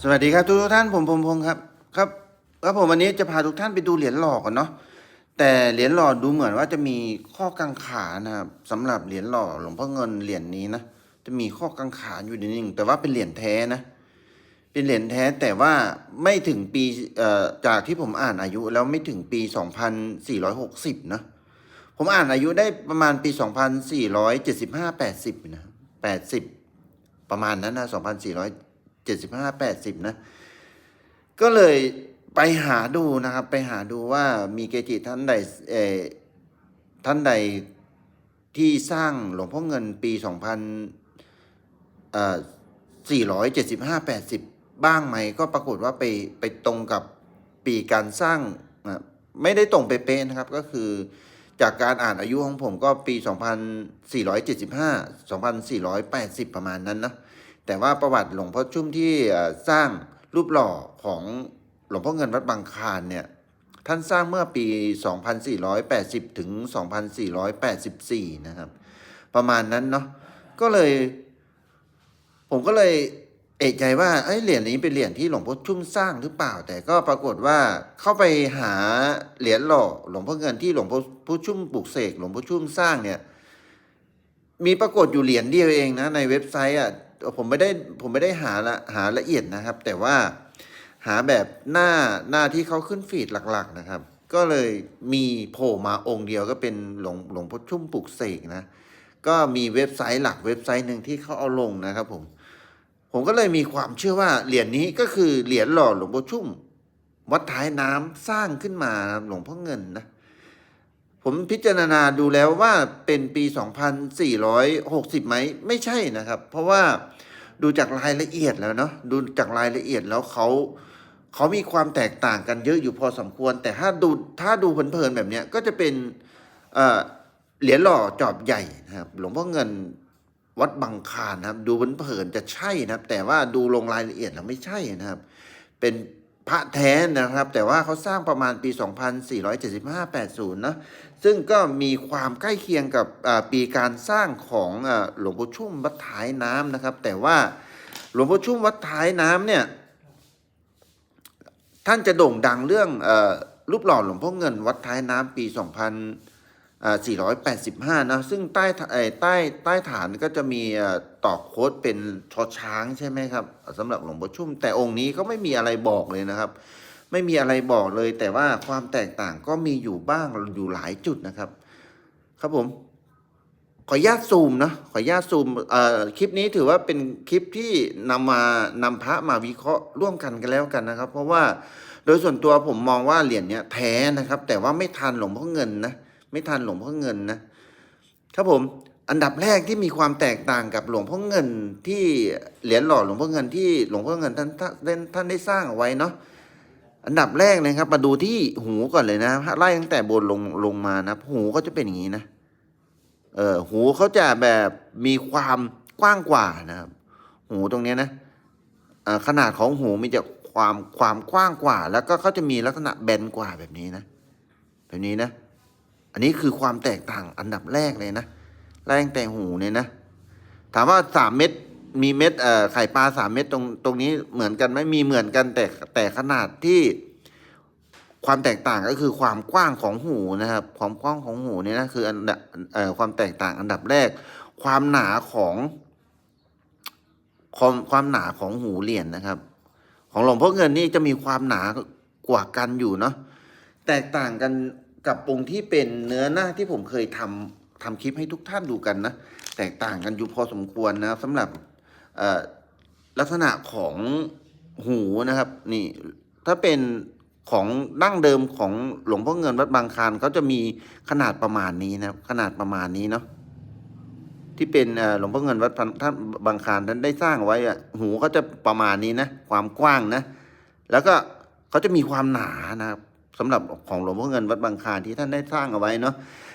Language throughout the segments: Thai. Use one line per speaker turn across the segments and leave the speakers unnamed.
สวัสดีครับทุกท่านผมผมพงครับครับครับผมวันนี้จะพาทุกท่านไปดูเหรียญหล่อกันเนาะแต่เหรียญหล่อดูเหมือนว่าจะมีข้อกังขานะครับสำหรับเหรียญหล่อหลวงพ่อเงินเหรียญนี้นะจะมีข้อกังขาอยู่นิดนึงแต่ว่าเป็นเหรียญแท้นะ เป็นเหรียญแท้แต่ว่าไม่ถึงปีเอ่อจากที่ผมอ่านอายุแล้วไม่ถึงปี 2460 นะผมอ่านอายุได้ประมาณปี 2475 80 นะ 80 ประมาณนั้นนะ 2475 80นะ ก็เลยไปหาดูนะครับ ไปหาดูว่ามีเกจิท่านใดเออท่านใดที่สร้างหลวงพ่อเงินปี2000เอ่อ475 80บ้างไหม ก็ปรากฏว่าไปไปตรงกับปีการสร้างนะไม่ได้ตรงเป๊ะๆนะครับ ก็คือจากการอ่านอายุของผมก็ปี 2475 2480 ประมาณนั้นนะ แต่ว่าประวัติหลวงพ่อชุ่มที่สร้างรูปหล่อของหลวงพ่อเงินวัดบางคลานเนี่ยท่านสร้างเมื่อปี 2480 ถึง 2484 นะครับ ประมาณนั้นเนาะก็เลย ผมก็เลยเอกใจว่าเอ้ยเหรียญนี้เป็นเหรียญที่หลวงพ่อชุ่มสร้างหรือเปล่า แต่ก็ปรากฏว่าเข้าไปหาเหรียญหล่อหลวงพ่อเงินที่หลวงพ่อชุ่มปลูกเสกหลวงพ่อชุ่มสร้างเนี่ย มีปรากฏอยู่เหรียญเดียวเองนะในเว็บไซต์อะ ผมไม่ได้ผมไม่ได้หาละหาละเอียดนะครับ แต่ว่าหาแบบหน้าหน้าที่เขาขึ้นฟีดหลัก ๆ นะครับ ก็เลยมีโผล่มาองค์เดียวก็เป็นหลวงหลวงพ่อชุ่มปลูกเสกนะ ก็มีเว็บไซต์หลักเว็บไซต์หนึ่งที่เขาเอาลงนะครับผม ผมก็เลยมีความเชื่อว่าเหรียญนี้ก็คือเหรียญหล่อหลวงพ่อชุ่ม วัดท้ายน้ำสร้างขึ้นมาหลวงพ่อเงินนะ ผมพิจารณาดูแล้วว่าเป็นปี 2460ไหมไม่ใช่นะครับ เพราะว่าดูจากรายละเอียดแล้วเนาะดูจากรายละเอียดแล้วเขาเขามีความแตกต่างกันเยอะอยู่พอสมควร แต่ถ้าดูถ้าดูเพลินๆแบบเนี้ยก็จะเป็นเหรียญหล่อจอบใหญ่นะครับ หลวงพ่อเงินวัดบางคานนะครับ ดูเพลินๆจะใช่นะครับ แต่ว่าดูลงรายละเอียดแล้วไม่ใช่นะครับ เป็นพระแท้นะครับ แต่ว่าเขาสร้างประมาณปี 2475-80นะ ซึ่งก็มีความใกล้เคียงกับปีการสร้างของอหลวงพ่อชุ่มวัดท้ายน้ำนะครับ แต่ว่าหลวงพ่อชุ่มวัดท้ายน้ำเนี่ยท่านจะโด่งดังเรื่องอรูปหล่อหลวงพ่อเงินวัดท้ายน้ำปี 2485 นะ ซึ่งใต้ใต้ใต้ฐานก็จะมีเอ่อตอกโค้ดเป็นชอช้างใช่ไหมครับสำหรับหลวงพ่อชุ่ม แต่องค์นี้ก็ไม่มีอะไรบอกเลยนะครับ ไม่มีอะไรบอกเลย แต่ว่าความแตกต่างก็มีอยู่บ้างอยู่หลายจุดนะครับ ครับผม ขออนุญาตซูมนะขออนุญาตซูมเอ่อคลิปนี้ถือว่าเป็นคลิปที่นำมานำพระมาวิเคราะห์ร่วมกันกันแล้วกันนะครับ เพราะว่าโดยส่วนตัวผมมองว่าเหรียญเนี้ยแท้นะครับ แต่ว่าไม่ทันหลวงพ่อเงินนะไม่ทันหลวงพ่อเงินนะครับผมอันดับแรกที่มีความแตกต่างกับหลวงพ่อเงินที่เหรียญหล่อหลวงพ่อเงินที่หลวงพ่อเงินท่านท่านท่านได้สร้างเอาไว้เนาะ อันดับแรกเลยครับ มาดูที่หูก่อนเลยนะไล่ตั้งแต่บนลงลงมานะหูก็จะเป็นอย่างนี้นะ เออหูเขาจะแบบมีความกว้างกว่านะครับ หูตรงเนี้ยนะขนาดของหูมีจะความความกว้างกว่า แล้วก็เขาจะมีลักษณะแบนกว่าแบบนี้นะ แบบนี้นะ อันนี้คือความแตกต่างอันดับแรกเลยนะไล่ตั้งแต่หูเนี่ยนะ ถามว่าสามเม็ด มีเม็ดเอ่อไข่ปลาสามเม็ดตรงตรงนี้เหมือนกันไหมมีเหมือนกันแต่แต่ขนาดที่ความแตกต่างก็คือความกว้างของหูนะครับ ความกว้างของหูนี่นะคืออันดับเอ่อความแตกต่างอันดับแรก ความหนาของความความหนาของหูเหรียญนะครับ ของหลวงพ่อเงินนี่จะมีความหนากว่ากันอยู่เนาะแตกต่างกันกับองค์ที่เป็นเนื้อหน้าที่ผมเคยทำทำคลิปให้ทุกท่านดูกันนะ แตกต่างกันอยู่พอสมควรนะครับสำหรับ ลักษณะของหูนะครับ นี่ ถ้าเป็นของดั้งเดิมของหลวงพ่อเงินวัดบางคานเขาจะมีขนาดประมาณนี้นะครับ ขนาดประมาณนี้เนาะที่เป็นหลวงพ่อเงินวัดท่านบางคานท่านได้สร้างไว้อะหูเขาจะประมาณนี้นะ ความกว้างนะ แล้วก็เขาจะมีความหนานะครับสำหรับของหลวงพ่อเงินวัดบางคานที่ท่านได้สร้างเอาไว้เนาะ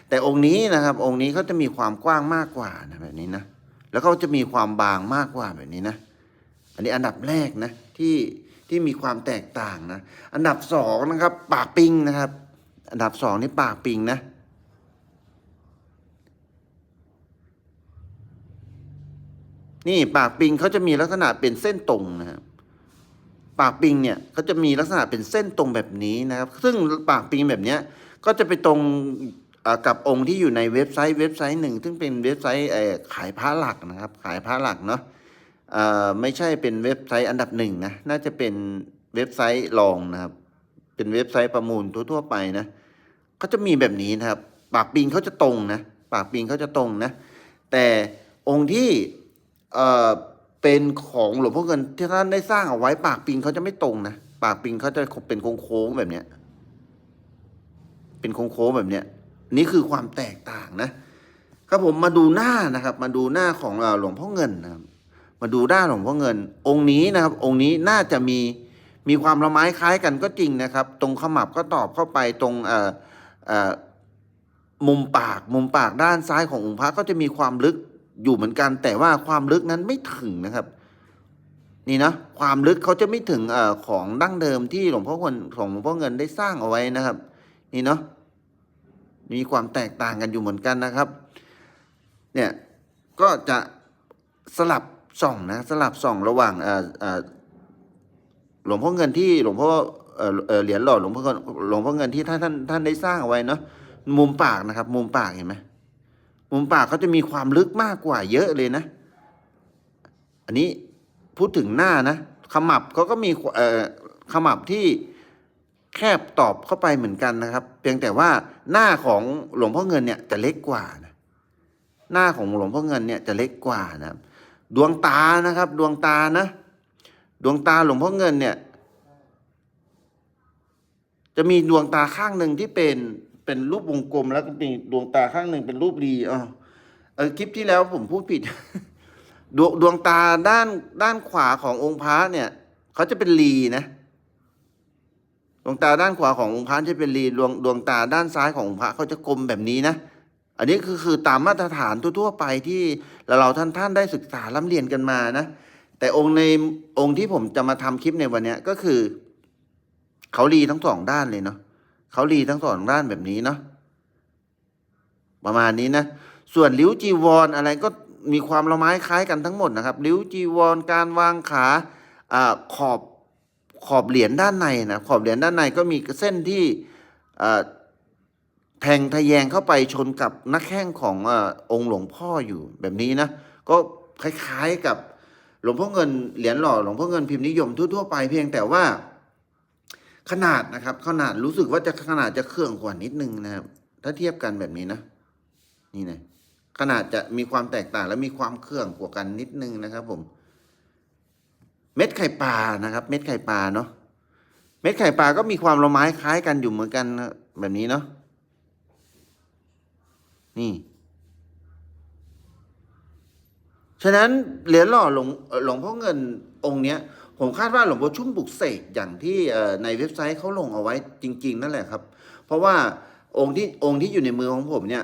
แต่องค์นี้นะครับ องค์นี้เขาจะมีความกว้างมากกว่านะแบบนี้นะ แล้วเขาจะมีความบางมากกว่าแบบนี้นะ อันนี้อันดับแรกนะที่ที่มีความแตกต่างนะ อันดับสองนะครับ ปากปิงนะครับ อันดับสองนี่ปากปิงนะ นี่ปากปิงเขาจะมีลักษณะเป็นเส้นตรงนะครับปากปิงเนี่ยก็จะมีลักษณะเป็นเส้นตรงแบบนี้นะครับ ซึ่งปากปิงแบบเนี้ยก็จะไปตรง กับองค์ที่อยู่ในเว็บไซต์เว็บไซต์หนึ่ง ซึ่งเป็นเว็บไซต์ขายพระหลักนะครับ ขายพระหลักเนาะไม่ใช่เป็นเว็บไซต์อันดับหนึ่งนะ น่าจะเป็นเว็บไซต์รองนะครับ เป็นเว็บไซต์ประมูลทั่วๆไปนะก็จะมีแบบนี้นะครับ ปากปิงเขาจะตรงนะ ปากปิงเขาจะตรงนะ แต่องค์ที่เเป็นของหลวงพ่อเงินที่ท่านได้สร้างเอาไว้ ปากปิงเขาจะไม่ตรงนะ ปากปิงเขาจะเป็นโค้งๆแบบเนี้ย เป็นโค้งๆแบบเนี้ย นี่คือความแตกต่างนะครับผมมาดูหน้านะครับ มาดูหน้าของหลวงพ่อเงินนะครับ มาดูหน้าหลวงพ่อเงิน องค์นี้นะครับ องค์นี้น่าจะมีมีความละไม้คล้ายกันก็จริงนะครับ ตรงขมับก็ตอบเข้าไปตรงเอ่อเอ่อมุมปากมุมปากด้านซ้ายขององค์พระก็จะมีความลึกอยู่เหมือนกัน แต่ว่าความลึกนั้นไม่ถึงนะครับ นี่นะความลึกเขาจะไม่ถึงเอ่อของดั้งเดิมที่หลวงพ่อเงินของหลวงพ่อเงินได้สร้างเอาไว้นะครับ นี่เนาะ มีความแตกต่างกันอยู่เหมือนกันนะครับ เนี่ยก็จะสลับส่องนะสลับส่องระหว่างหลวงพ่อเงินที่หลวงพ่อเหรียญหล่อหลวงพ่อหลวงพ่อเงินที่ท่านท่านท่านได้สร้างเอาไว้เนาะมุมปากนะครับ มุมปากเห็นไหมมุมปากเขาจะมีความลึกมากกว่าเยอะเลยนะ อันนี้พูดถึงหน้านะขมับเขาก็มีขมับที่ แคบตอบเข้าไปเหมือนกันนะครับ เพียงแต่ว่าหน้าของหลวงพ่อเงินเนี่ยจะเล็กกว่านะหน้าของหลวงพ่อเงินเนี่ยจะเล็กกว่านะดวงตานะครับ ดวงตานะ ดวงตาหลวงพ่อเงินเนี่ย จะมีดวงตาข้างหนึ่งที่เป็นเป็นรูปวงกลม แล้วก็มีดวงตาข้างหนึ่งเป็นรูปรีอ๋อเออคลิปที่แล้วผมพูดผิด ดวงดวงตาด้านด้านขวาขององค์พระเนี่ยเขาจะเป็นรีนะ ดวงตาด้านขวาขององค์พระจะเป็นรีดวงดวงตาด้านซ้ายขององค์พระเขาจะกลมแบบนี้นะ อันนี้คือคือตามมาตรฐานทั่วๆไปที่เราท่านท่านได้ศึกษาล้ำเรียนกันมานะ แต่องค์ในองค์ที่ผมจะมาทำคลิปในวันนี้ก็คือเขารีทั้งสองด้านเลยเนาะเขารีทั้งสองด้านแบบนี้เนาะประมาณนี้นะ ส่วนริ้วจีวรออะไรก็มีความละไม้คล้ายกันทั้งหมดนะครับริ้วจีวรการวางขาอ่าขอบ ขอบเหรียญด้านในนะขอบเหรียญด้านในก็มีเส้นที่แทงทะแยงเข้าไปชนกับน้าแข้งของอาองค์หลวงพ่ออยู่แบบนี้นะก็คล้ายๆกับหลวงพ่อเงินเหรียญหล่อหลวงพ่อเงินพิมพ์นิยมทั่วๆไปเพียงแต่ว่า ขนาดนะครับ ขนาดรู้สึกว่าจะขนาดจะเครื่องกว่านิดนึงนะครับ ถ้าเทียบกันแบบนี้นะนี่นะขนาดจะมีความแตกต่างและมีความเครื่องกว่ากันนิดนึงนะครับ ผม เม็ดไข่ปลานะครับ เม็ดไข่ปลาเนาะเม็ดไข่ปลาก็มีความละไม้คล้ายกันอยู่เหมือนกันแบบนี้เนาะนี่ ฉะนั้นเหรียญหล่อหลวงหลวงพ่อเงินองค์เนี้ย ผมคาดว่าหลวงพ่อชุ่มบุกเสกอย่างที่ในเว็บไซต์เขาลงเอาไว้จริง ๆ นั่นแหละครับ เพราะว่าองค์ที่องค์ที่อยู่ในมือของผมเนี่ย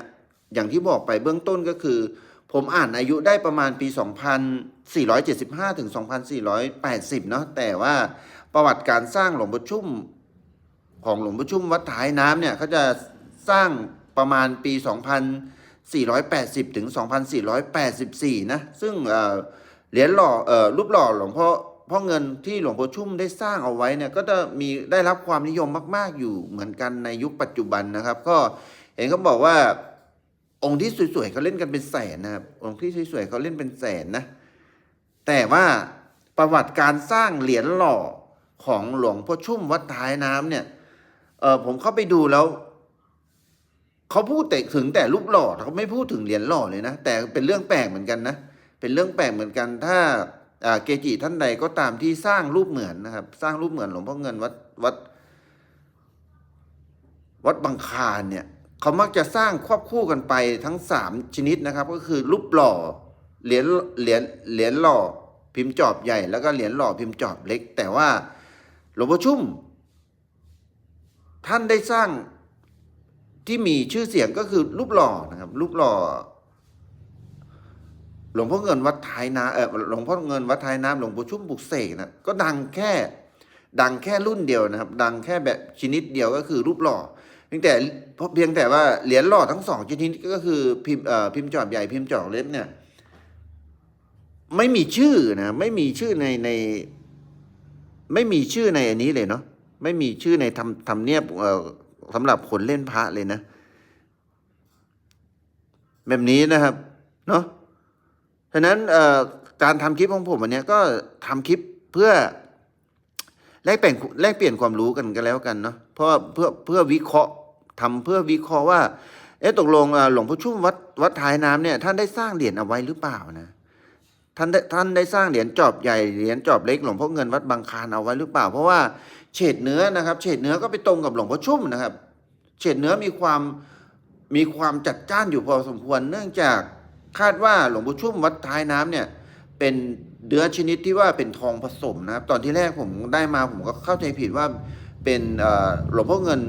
อย่างที่บอกไปเบื้องต้นก็คือ ผมอ่านอายุได้ประมาณปี 2475 ถึง 2480 เนาะแต่ว่าประวัติการสร้างหลวงพ่อชุ่ม ของหลวงพ่อชุ่มวัดท้ายน้ำเนี่ยเขาจะสร้างประมาณปี 2480 ถึง 2484 นะ ซึ่งเหรียญหล่อเอ่อรูปหล่อหลวงพ่อพ่อเงินที่หลวงพ่อชุ่มได้สร้างเอาไว้เนี่ยก็จะมีได้รับความนิยมมาก ๆ อยู่เหมือนกันในยุคปัจจุบันนะครับ ก็เห็นเขาบอกว่า องค์ที่สวยๆเขาเล่นกันเป็นแสนนะครับองค์ที่สวยๆเขาเล่นเป็นแสนนะ แต่ว่าประวัติการสร้างเหรียญหล่อของหลวงพ่อชุ่มวัดท้ายน้ำเนี่ยเออผมเข้าไปดูแล้วเขาพูดแต่ถึงแต่รูปหล่อเขาไม่พูดถึงเหรียญหล่อเลยนะ แต่เป็นเรื่องแปลกเหมือนกันนะเป็นเรื่องแปลกเหมือนกัน ถ้าเกจิท่านใดก็ตามที่สร้างรูปเหมือนนะครับ สร้างรูปเหมือนหลวงพ่อเงินวัดวัดวัดบางคานเนี่ย เขามักจะสร้างควบคู่กันไปทั้งสามชนิดนะครับ ก็คือรูปหล่อเหรียญเหรียญเหรียญหล่อพิมพ์จอบใหญ่แล้วก็เหรียญหล่อพิมพ์จอบเล็ก แต่ว่าหลวงพ่อชุ่ม ท่านได้สร้างที่มีชื่อเสียงก็คือรูปหล่อนะครับ รูปหล่อหลวงพ่อเงินวัดท้ายน้ำเออหลวงพ่อเงินวัดท้ายน้ำหลวงปู่ชุ่มบุกเสกนะก็ดังแค่ ดังแค่รุ่นเดียวนะครับ ดังแค่แบบชนิดเดียวก็คือรูปหล่อ พียงแต่เพียงแต่ว่าเหรียญหล่อทั้งสองชนิดก็คือพิมพ์เอ่อพิมพ์จอบใหญ่พิมพ์จอบเล็กเนี่ย ไม่มีชื่อนะไม่มีชื่อในใน ไม่มีชื่อในอันนี้เลยเนาะไม่มีชื่อในทำทำเนียบเอ่อสำหรับคนเล่นพระเลยนะ แบบนี้นะครับเนาะฉะนั้นเอ่อการทำคลิปของผมวันนี้ก็ทำคลิปเพื่อแลกเปลี่ยนแลกเปลี่ยนความรู้กันกันแล้วกันเนาะเพราะเพื่อเพื่อวิเคราะห์ ทำเพื่อวิเคราะห์ว่า เอ๊ะตกลงหลวงพ่อชุ่มวัดวัดท้ายน้ำเนี่ยท่านได้สร้างเหรียญเอาไว้หรือเปล่านะท่านได้ท่านได้สร้างเหรียญจอบใหญ่เหรียญจอบเล็กหลวงพ่อเงินวัดบางคานเอาไว้หรือเปล่า เพราะว่าเฉดเนื้อนะครับ เฉดเนื้อก็ไปตรงกับหลวงพ่อชุ่มนะครับ เฉดเนื้อมีความมีความจัดจ้านอยู่พอสมควร เนื่องจากคาดว่าหลวงพ่อชุ่มวัดท้ายน้ำเนี่ยเป็นเนื้อชนิดที่ว่าเป็นทองผสมนะครับ ตอนที่แรกผมได้มาผมก็เข้าใจผิดว่าเป็นหลวงพ่อเงิน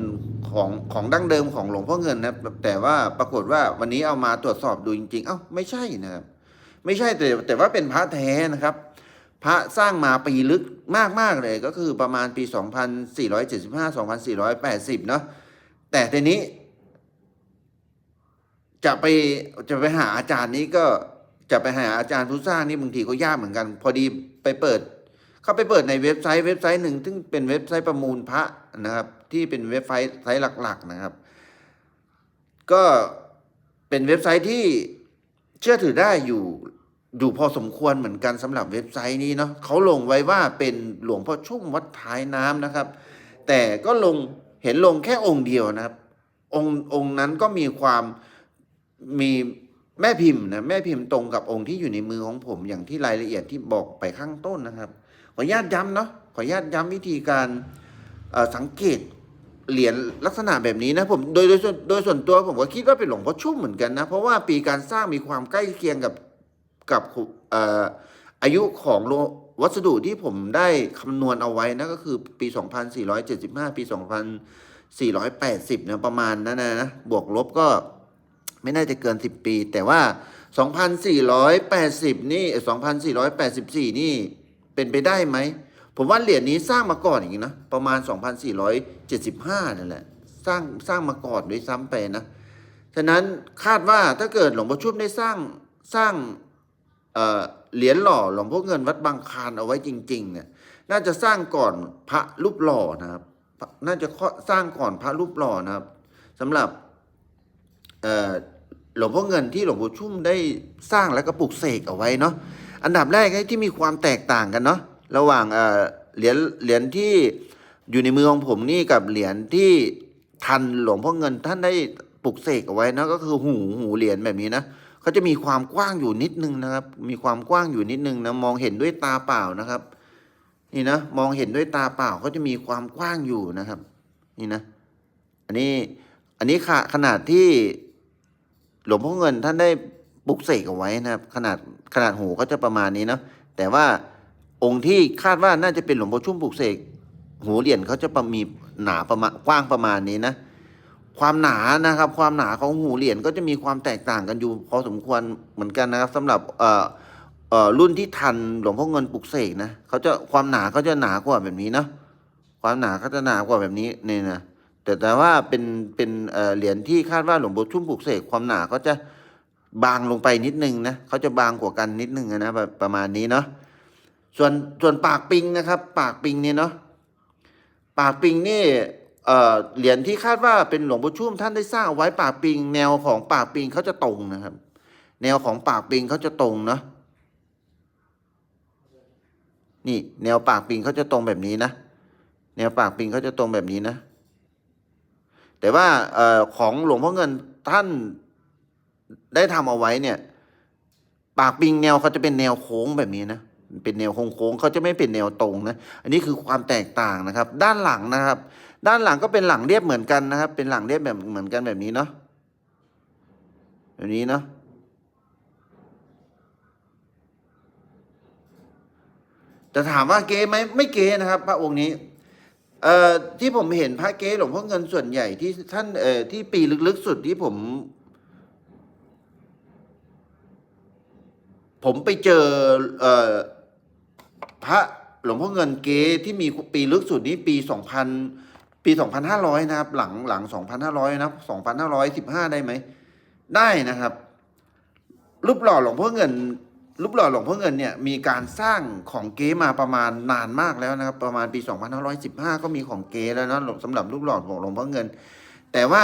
ของของดั้งเดิมของหลวงพ่อเงินนะแต่ว่าปรากฏว่าวันนี้เอามาตรวจสอบดูจริงๆ เอ้าไม่ใช่นะครับ ไม่ใช่แต่แต่ว่าเป็นพระแท้นะครับ พระสร้างมาปีลึกมากๆเลยก็คือประมาณปี 2475 2480 เนาะแต่ทีนี้ จะไปจะไปหาอาจารย์นี้ก็จะไปหาอาจารย์ผู้สร้างนี่บางทีก็ยากเหมือนกัน พอดีไปเปิด เข้าไปเปิดในเว็บไซต์เว็บไซต์หนึ่งซึ่งเป็นเว็บไซต์ประมูลพระนะครับ ที่เป็นเว็บไซต์ไซต์หลัก ๆนะครับ ก็เป็นเว็บไซต์ที่เชื่อถือได้อยู่อยู่พอสมควรเหมือนกันสำหรับเว็บไซต์นี้เนาะเขาลงไว้ว่าเป็นหลวงพ่อชุ่มวัดท้ายน้ำนะครับ แต่ก็ลงเห็นลงแค่องค์เดียวนะครับ องค์องค์นั้นก็มีความมีแม่พิมพ์นะแม่พิมพ์ตรงกับองค์ที่อยู่ในมือของผมอย่างที่รายละเอียดที่บอกไปข้างต้นนะครับ ขออนุญาตย้ำเนาะขออนุญาตย้ำวิธีการสังเกตเหรียญลักษณะแบบนี้นะผมโดยโดยส่วนโดยส่วนตัวผมก็คิดว่าเป็นหลวงพ่อชุ่มเหมือนกันนะเพราะว่าปีการสร้างมีความใกล้เคียงกับกับอายุของวัสดุที่ผมได้คำนวณเอาไว้นะก็คือปี 2475 ปี 2480นะประมาณนั้นนะนะบวกลบก็ไม่น่าจะเกิน 10 ปี แต่ว่า 2,480 นี่ 2,484 นี่ เป็นไปได้ไหม ผมว่าเหรียญนี้สร้างมาก่อนอีกนะ ประมาณ 2,475นั่นแหละ สร้างสร้างมาก่อนด้วยซ้ำไปนะ ฉะนั้นคาดว่าถ้าเกิดหลวงพ่อชุบได้สร้างสร้างเหรียญหล่อหลวงพ่อเงินวัดบางคานเอาไว้จริงๆเนี่ยน่าจะสร้างก่อนพระรูปหล่อนะครับ น่าจะสร้างก่อนพระรูปหล่อนะครับสำหรับหลวงพ่อเงินที่หลวงพ่อชุ่มได้สร้างแล้วก็ปลุกเสกเอาไว้เนาะ อันดับแรกที่มีความแตกต่างกันเนาะระหว่างเหรียญเหรียญที่อยู่ในมือของผมนี่กับเหรียญที่ทันหลวงพ่อเงินท่านได้ปลุกเสกเอาไว้นะก็คือหูหูเหรียญแบบนี้นะเขาจะมีความกว้างอยู่นิดนึงนะครับ มีความกว้างอยู่นิดนึงนะมองเห็นด้วยตาเปล่านะครับ นี่นะมองเห็นด้วยตาเปล่าเขาจะมีความกว้างอยู่นะครับ นี่นะ อันนี้อันนี้ขนาดที่หลวงพ่อเงินท่านได้ ปลุกเสกเอาไว้นะครับ ขนาดขนาดหูก็จะประมาณนี้เนาะแต่ว่าองค์ที่คาดว่าน่าจะเป็นหลวงพ่อชุ่มปลุกเสกหูเหรียญเขาจะประมีหนาประมาณกว้างประมาณนี้นะ ความหนานะครับ ความหนาของหูเหรียญก็จะมีความแตกต่างกันอยู่พอสมควรเหมือนกันนะครับสำหรับเอ่อเอ่อรุ่นที่ทันหลวงพ่อเงินปลุกเสกนะเขาจะความหนาเขาจะหนากว่าแบบนี้เนาะความหนาเขาจะหนากว่าแบบนี้เนี่ยนะแต่แต่ว่าเป็นเป็นเอ่อเหรียญที่คาดว่าหลวงปู่ชุ่มปลุกเสกความหนาเขาจะ บางลงไปนิดนึงนะเขาจะบางกว่ากันนิดนึงนะแบบประมาณนี้เนาะส่วนส่วนปากปิงนะครับ ปากปิงเนี่ยเนาะปากปิงนี่เอ่อเหรียญที่คาดว่าเป็นหลวงปู่ชุ่มท่านได้สร้างเอาไว้ปากปิง แนวของปากปิงเขาจะตรงนะครับ แนวของปากปิงเขาจะตรงเนาะนี่ แนวปากปิงเขาจะตรงแบบนี้นะแนวปากปิงเขาจะตรงแบบนี้นะ แต่ว่าเอ่อของหลวงพ่อเงินท่าน ได้ทำเอาไว้เนี่ย ปากปิงแนวเขาจะเป็นแนวโค้งแบบนี้นะเป็นแนวโค้งๆเขาจะไม่เป็นแนวตรงนะ อันนี้คือความแตกต่างนะครับ ด้านหลังนะครับ ด้านหลังก็เป็นหลังเรียบเหมือนกันนะครับ เป็นหลังเรียบแบบเหมือนกันแบบนี้เนาะแบบนี้เนาะแต่ถามว่าเก๋ไหมไม่เก๋นะครับ พระองค์นี้เอ่อที่ผมเห็นพระเก๊หลวงพ่อเงินส่วนใหญ่ที่ท่านเอ่อที่ปีลึกๆสุดที่ผม ผมไปเจอเออพระหลวงพ่อเงินเกที่มีปีลึกสุดนี้ปีสองพันปีสองพันห้าร้อยนะครับ หลังหลังสองพันห้าร้อยนะสองพันห้าร้อยสิบห้าได้ไหม ได้นะครับ รูปหล่อหลวงพ่อเงิน รูปหล่อหลวงพ่อเงินเนี่ยมีการสร้างของเก๊มาประมาณนานมากแล้วนะครับ ประมาณปี2515ก็มีของเก๊แล้วนะสำหรับรูปหล่อของหลวงพ่อเงิน แต่ว่า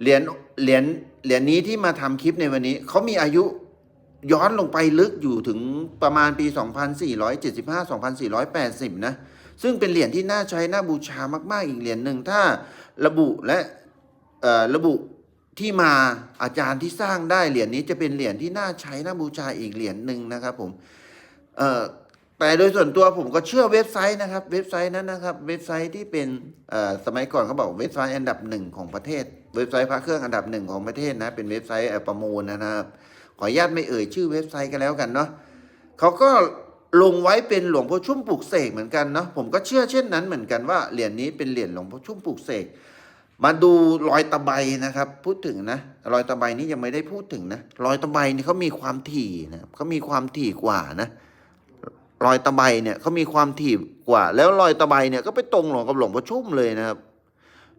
เหรียญเหรียญเหรียญนี้ที่มาทำคลิปในวันนี้เขามีอายุ ย้อนลงไปลึกอยู่ถึงประมาณปี 2475 2480 นะ ซึ่งเป็นเหรียญที่น่าใช้ น่าบูชามาก ๆ อีกเหรียญหนึ่ง ถ้าระบุและระบุที่มาอาจารย์ที่สร้างได้เหรียญนี้จะเป็นเหรียญที่น่าใช้ น่าบูชาอีกเหรียญหนึ่งนะครับผมแต่โดยส่วนตัวผมก็เชื่อเว็บไซต์นะครับ เว็บไซต์นั้นนะครับ เว็บไซต์ที่เป็นสมัยก่อนเขาบอกเว็บไซต์อันดับหนึ่งของประเทศ เว็บไซต์พระเครื่องอันดับหนึ่งของประเทศนะ เป็นเว็บไซต์ประมูลนะครับ ขออนุญาตไม่เอ่ยชื่อเว็บไซต์กันแล้วกันเนาะเขาก็ลงไว้เป็นหลวงพ่อชุ่มปลูกเสกเหมือนกันเนาะผมก็เชื่อเช่นนั้นเหมือนกันว่าเหรียญนี้เป็นเหรียญหลวงพ่อชุ่มปลูกเสกมาดูรอยตะไบนะครับ พูดถึงนะรอยตะไบนี้ยังไม่ได้พูดถึงนะรอยตะไบนี่เขามีความถี่นะเขามีความถี่กว่านะรอยตะไบเนี่ยเขามีความถี่กว่า แล้วรอยตะไบเนี่ยก็ไปตรงหลวงกับหลวงพ่อชุ่มเลยนะครับ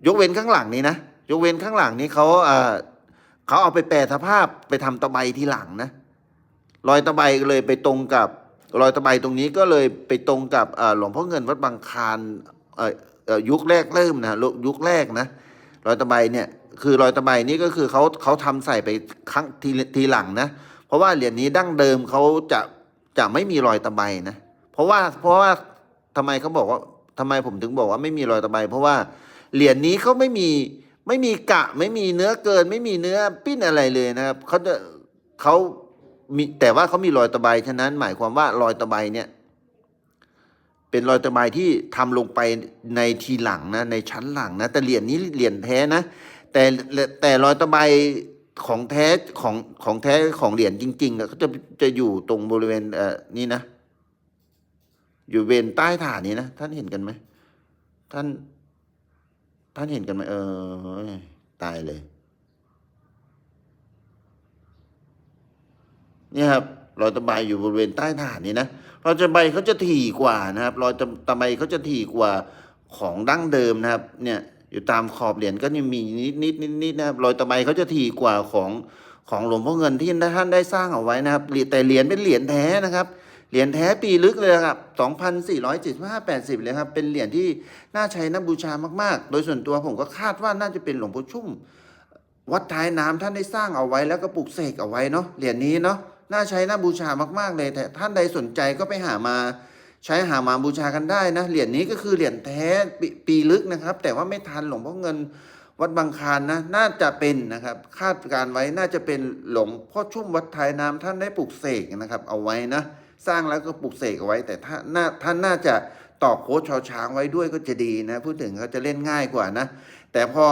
ยกเว้นข้างหลังนี้นะยกเว้นข้างหลังนี้เขาเอ่อ เขาเอาไปแปลสภาพไปทำตะไบทีหลังนะรอยตะไบก็เลยไปตรงกับรอยตะไบตรงนี้ก็เลยไปตรงกับหลวงพ่อเงินวัดบางคานเอ่อเอ่อยุคแรกเริ่มนะยุคแรกนะรอยตะไบเนี่ยคือรอยตะไบนี่ก็คือเขาเขาทำใส่ไปครั้งทีทีหลังนะเพราะว่าเหรียญนี้ดั้งเดิมเขาจะจะไม่มีรอยตะไบนะเพราะว่าเพราะว่าทำไมเขาบอกว่าทำไมผมถึงบอกว่าไม่มีรอยตะไบเพราะว่าเหรียญนี้เขาไม่มี ไม่มีกะไม่มีเนื้อเกิน ไม่มีเนื้อปิ้นอะไรเลยนะครับเขาจะเขามีแต่ว่าเขามีรอยตะไบฉะนั้น หมายความว่ารอยตะไบเนี่ย เป็นรอยตะไบที่ทำลงไปในทีหลังนะ ในชั้นหลังนะ แต่เหรียญนี้เหรียญแท้นะ แต่แต่รอยตะไบของแท้ของของแท้ของเหรียญจริงๆอะเขาจะจะอยู่ตรงบริเวณเอ่อนี่นะ อยู่เวนใต้ฐานนี้นะ ท่านเห็นกันไหมท่าน ท่านเห็นกันไหมเออ ตายเลย นี่ครับรอยตะไบอยู่บริเวณใต้ฐานนี้นะรอยตะไบเขาจะถี่กว่านะครับรอยตะตะไบเขาจะถี่กว่าของดั้งเดิมนะครับ เนี่ย อยู่ตามขอบเหรียญก็ยังมีนิดนิดนิดนิดนะครับรอยตะไบเขาจะถี่กว่าของของหลวงพ่อเงินที่ท่านได้สร้างเอาไว้นะครับแต่เหรียญเป็นเหรียญแท้นะครับ เหรียญแท้ปีลึกเลยครับ 2,475 80 เลยครับ เป็นเหรียญที่น่าใช้น่าบูชามากๆ โดยส่วนตัวผมก็คาดว่าน่าจะเป็นหลวงพ่อชุ่ม วัดท้ายน้ำท่านได้สร้างเอาไว้แล้วก็ปลูกเสกเอาไว้เนาะ เหรียญนี้เนาะ น่าใช้น่าบูชามากๆเลย แต่ท่านใดสนใจก็ไปหามาใช้หามาบูชากันได้นะ เหรียญนี้ก็คือเหรียญแท้ปปีลึกนะครับ แต่ว่าไม่ทันหลวงพ่อเงินวัดบางคานนะ น่าจะเป็นนะครับ คาดการไว้น่าจะเป็นหลวงพ่อชุ่มวัดท้ายน้ำท่านได้ปลูกเสกนะครับ เอาไว้นะ สร้างแล้วก็ปลูกเสกเอาไว้ แต่ท่านน่าท่านน่าจะต่อโค้ชชอช้างไว้ด้วยก็จะดีนะพูดถึงเขาจะเล่นง่ายกว่านะ แต่พอ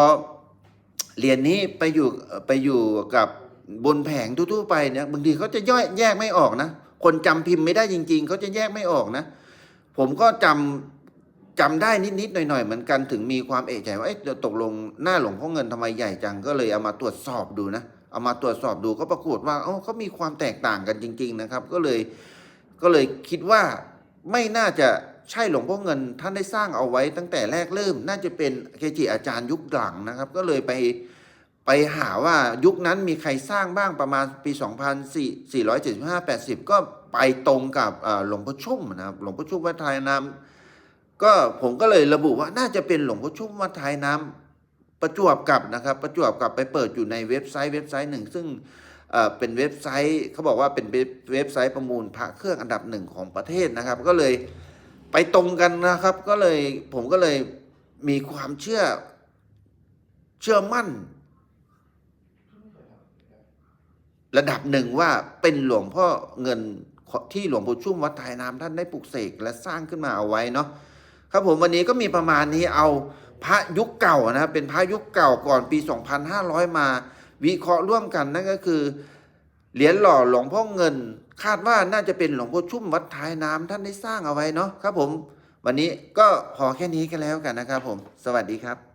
เหรียญนี้ไปอยู่ไปอยู่กับบนแผงทั่วๆไปเนี่ยบางทีเขาจะย่อยแยกไม่ออกนะ คนจำพิมพ์ไม่ได้จริง ๆเขาจะแยกไม่ออกนะ ผมก็จำจำได้นิดๆหน่อยๆเหมือนกันถึงมีความเอะใจว่าเอ๊ะตกลงหน้าหลวงพ่อเงินทำไมใหญ่จังก็เลยเอามาตรวจสอบดูนะเอามาตรวจสอบดูก็ปรากฏว่าเอ้าเขามีความแตกต่างกันจริง ๆ นะครับ ก็เลย ก็เลยคิดว่าไม่น่าจะใช่หลวงพ่อเงินท่านได้สร้างเอาไว้ตั้งแต่แรกเริ่ม น่าจะเป็นเกจิอาจารย์ยุคหลังนะครับ ก็เลยไปไปหาว่ายุคนั้นมีใครสร้างบ้างประมาณปี 2475 80 ก็ไปตรงกับหลวงพ่อชุ่มนะครับหลวงพ่อชุ่มวัดไทยน้ำก็ผมก็เลยระบุว่าน่าจะเป็นหลวงพ่อชุ่มวัดไทยน้ำประจวบกับนะครับประจวบกับไปเปิดอยู่ในเว็บไซต์เว็บไซต์หนึ่ง ซึ่ง เป็นเว็บไซต์เขาบอกว่าเป็นเว็บไซต์ประมูลพระเครื่องอันดับหนึ่งของประเทศนะครับ ก็เลยไปตรงกันนะครับ ก็เลยผมก็เลยมีความเชื่อเชื่อมั่น ระดับหนึ่งว่าเป็นหลวงพ่อเงินที่หลวงปู่ชุ่มวัดไทยน้ำท่านได้ปลูกเสกและสร้างขึ้นมาเอาไว้เนาะครับผมวันนี้ก็มีประมาณนี้เอาพระยุคเก่านะครับเป็นพระยุคเก่าก่อนปี 2500 มา วิเคราะห์ร่วมกันนั่นก็คือ เหรียญหล่อหลวงพ่อเงิน คาดว่าน่าจะเป็นหลวงพ่อชุ่มวัดท้ายน้ำท่านได้สร้างเอาไว้เนาะครับผม วันนี้ก็พอแค่นี้กันแล้วกันนะครับผม สวัสดีครับ